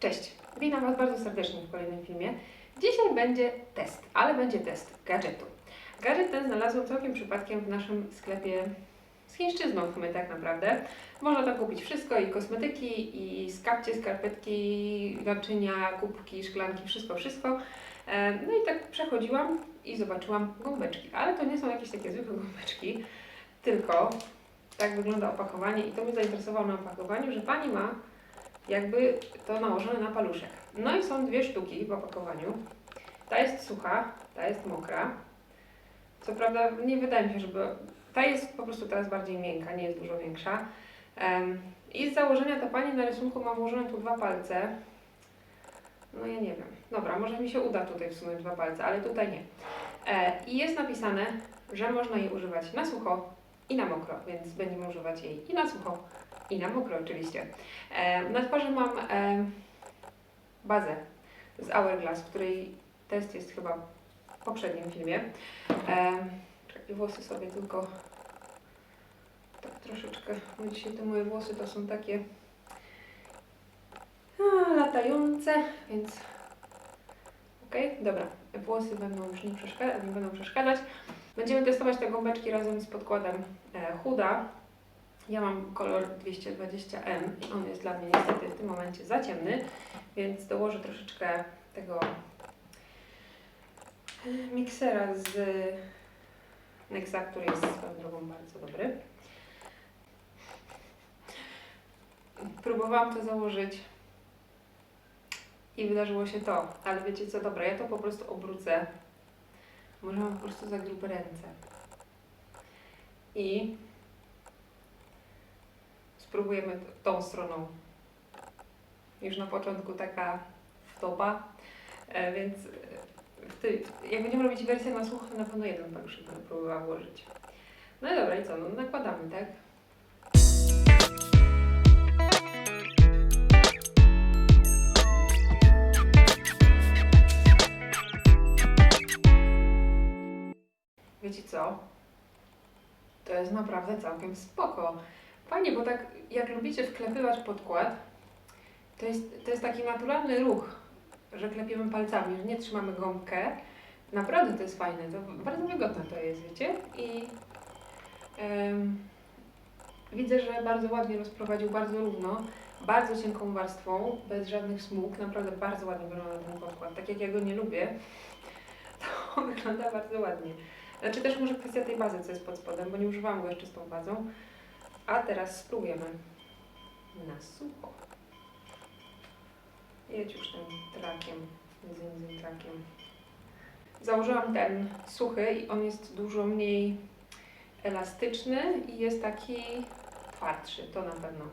Cześć, witam Was bardzo serdecznie w kolejnym filmie. Dzisiaj będzie test, ale będzie test gadżetu. Gadżet ten znalazłam całkiem przypadkiem w naszym sklepie z chińszczyzną w sumie tak naprawdę. Można tam kupić wszystko i kosmetyki, i skapcie, skarpetki, naczynia, kubki, szklanki, wszystko, wszystko. E, No i tak przechodziłam i zobaczyłam gąbeczki, ale to nie są jakieś takie zwykłe gąbeczki, tylko tak wygląda opakowanie i to mnie zainteresowało na opakowaniu, że Pani ma jakby to nałożone na paluszek. No i są dwie sztuki w opakowaniu. Ta jest sucha, ta jest mokra. Co prawda nie wydaje mi się, żeby... Ta jest po prostu teraz bardziej miękka, nie jest dużo większa. I z założenia ta pani na rysunku ma włożone tu dwa palce. No ja nie wiem. Dobra, może mi się uda tutaj wsunąć dwa palce, ale tutaj nie. E, I jest napisane, że można jej używać na sucho i na mokro, więc będziemy używać jej i na sucho, i na mokro oczywiście. E, na twarzy mam e, bazę z Hourglass, której test jest chyba w poprzednim filmie. E, czekaj, włosy sobie tylko tak troszeczkę, bo dzisiaj te moje włosy to są takie a, latające, więc okej, dobra, włosy będą już nie, nie będą przeszkadzać. Będziemy testować te gąbeczki razem z podkładem Huda. Ja mam kolor 220M i on jest dla mnie niestety w tym momencie za ciemny, więc dołożę troszeczkę tego e, miksera z Nexa, który jest swoją drogą bardzo dobry. Próbowałam to założyć i wydarzyło się to, ale wiecie co, dobra, ja to po prostu obrócę. Może mam po prostu za grube ręce. I spróbujemy tą stroną. Już na początku taka wtopa, e, więc e, jak będziemy robić wersję na słuch, to na pewno jeden paluszek będę próbowała włożyć. No i dobra, i co? No nakładamy, tak? Wiecie co? To jest naprawdę całkiem spoko. Fajnie, bo tak jak lubicie wklepywać podkład, to jest, to jest taki naturalny ruch, że klepiemy palcami, że nie trzymamy gąbkę. Naprawdę to jest fajne, to bardzo wygodne to jest, wiecie? I em, widzę, że bardzo ładnie rozprowadził, bardzo równo, bardzo cienką warstwą, bez żadnych smug. Naprawdę bardzo ładnie wygląda ten podkład. Tak jak ja go nie lubię, to wygląda bardzo ładnie. Znaczy też może kwestia tej bazy, co jest pod spodem, bo nie używałam go jeszcze z tą bazą. A teraz spróbujemy na sucho. Jedź już tym trakiem, zim trakiem. Założyłam ten suchy i on jest dużo mniej elastyczny i jest taki twardszy, to na pewno.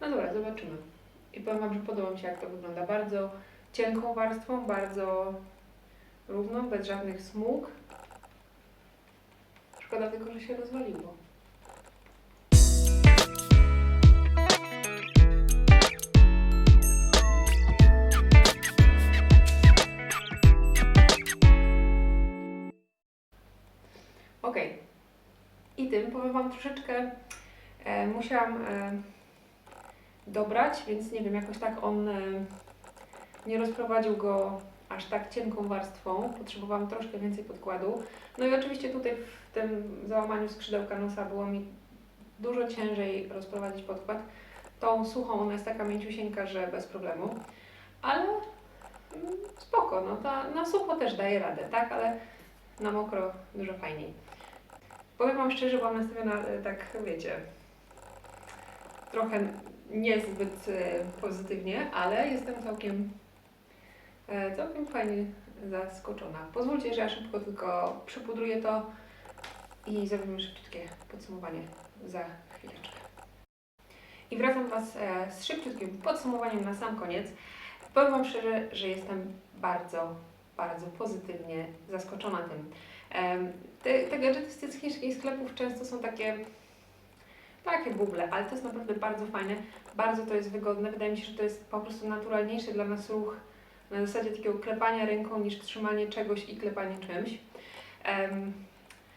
No dobra, zobaczymy. I powiem Wam, że podoba mi się jak to wygląda. Bardzo cienką warstwą, bardzo równą, bez żadnych smug. Szkoda tylko, że się rozwaliło. Ok. I tym powiem Wam troszeczkę e, musiałam e, dobrać, więc nie wiem, jakoś tak on e, nie rozprowadził go aż tak cienką warstwą. Potrzebowałam troszkę więcej podkładu. No i oczywiście tutaj w tym załamaniu skrzydełka nosa było mi dużo ciężej rozprowadzić podkład. Tą suchą ona jest taka mięciusieńka, że bez problemu. Ale mm, spoko, no ta, na sucho też daje radę, tak? Ale na mokro dużo fajniej. Powiem Wam szczerze, byłam nastawiona e, tak, wiecie, trochę niezbyt e, pozytywnie, ale jestem całkiem, e, całkiem fajnie zaskoczona. Pozwólcie, że ja szybko tylko przypudruję to i zrobimy szybciutkie podsumowanie za chwileczkę. I wracam Was z szybciutkim podsumowaniem na sam koniec. Powiem Wam szczerze, że jestem bardzo, bardzo pozytywnie zaskoczona tym. Te, te gadżety z chińskich sklepów często są takie, takie buble, ale to jest naprawdę bardzo fajne, bardzo to jest wygodne. Wydaje mi się, że to jest po prostu naturalniejszy dla nas ruch na zasadzie takiego klepania ręką niż trzymanie czegoś i klepanie czymś. Em,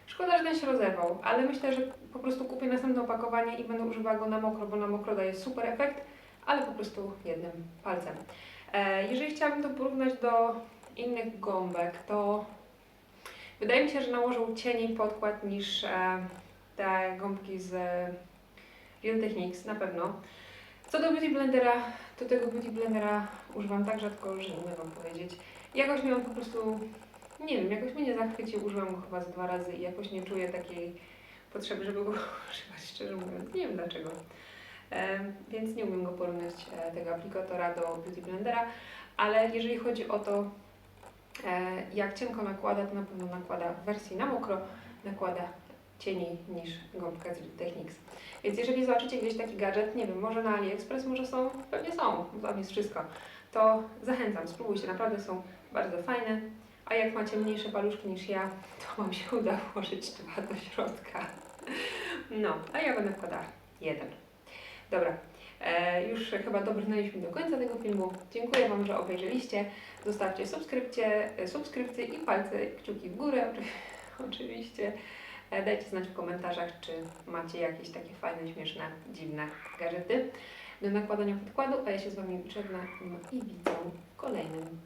Szkoda, że ten się rozerwał, ale myślę, że po prostu kupię następne opakowanie i będę używała go na mokro, bo na mokro daje super efekt, ale po prostu jednym palcem. E, jeżeli chciałabym to porównać do innych gąbek, to wydaje mi się, że nałożył cieniej podkład niż e, te gąbki z Real Techniques, na pewno. Co do Beauty Blendera, to tego Beauty Blendera używam tak rzadko, że nie umiem Wam powiedzieć. Jakoś mi on po prostu, nie wiem, jakoś mnie nie zachwycił, użyłam go chyba z dwa razy i jakoś nie czuję takiej potrzeby, żeby go używać, szczerze mówiąc. Nie wiem dlaczego. E, więc nie umiem go porównać, e, tego aplikatora do Beauty Blendera, ale jeżeli chodzi o to, jak cienko nakłada, to na pewno nakłada w wersji na mokro, nakłada cieniej niż gąbka z Real Techniques. Więc jeżeli zobaczycie gdzieś taki gadżet, nie wiem, może na AliExpress, może są, pewnie są, tam jest wszystko, to zachęcam, spróbujcie, naprawdę są bardzo fajne. A jak macie mniejsze paluszki niż ja, to Wam się uda włożyć dwa do środka. No, a ja będę wkładała jeden. Dobra, e, już chyba dobrnęliśmy do końca tego filmu. Dziękuję Wam, że obejrzeliście. Zostawcie subskrypcję, e, subskrypcje i palce, kciuki w górę oczy- oczywiście. E, Dajcie znać w komentarzach, czy macie jakieś takie fajne, śmieszne, dziwne gadżety do nakładania podkładu, a ja się z Wami żegnam i widzę w kolejnym